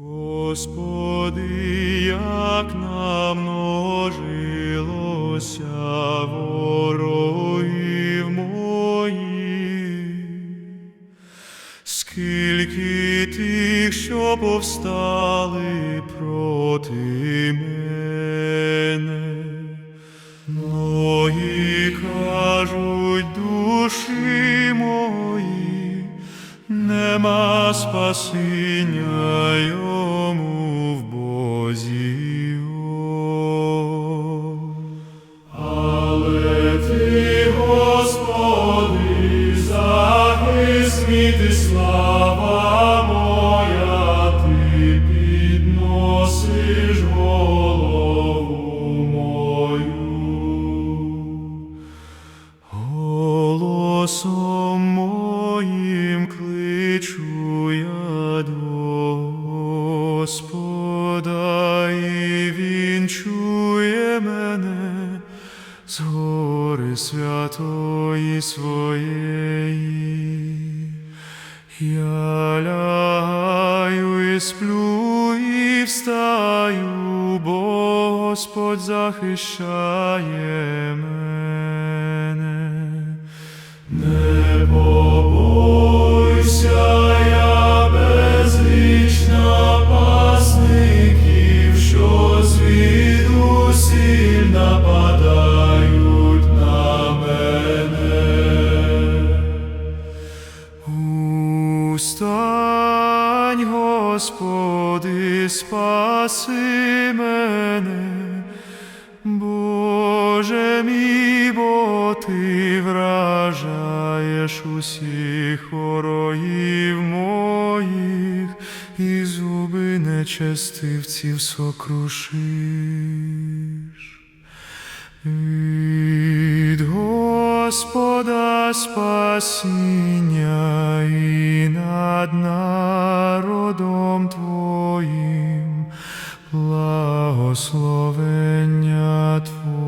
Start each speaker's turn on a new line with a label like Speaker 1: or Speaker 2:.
Speaker 1: Господи, як намножилося ворогів моїх, скільки тих, що повстали проти мене, Многі кажуть душі нема спасіння йому в Бозі. Але ти, слава моя, ти підносиш голову Господа, і Він чує мене з гори святої своєї. Я лягаю і сплю і встаю, бо Господь захищає мене. Устань, Господи, спаси мене, Боже мій, бо ти вражаєш усіх ворогів моїх, і зуби нечестивців сокрушиш. Від Господа спасіння і над народом Твоїм благословення Твоє.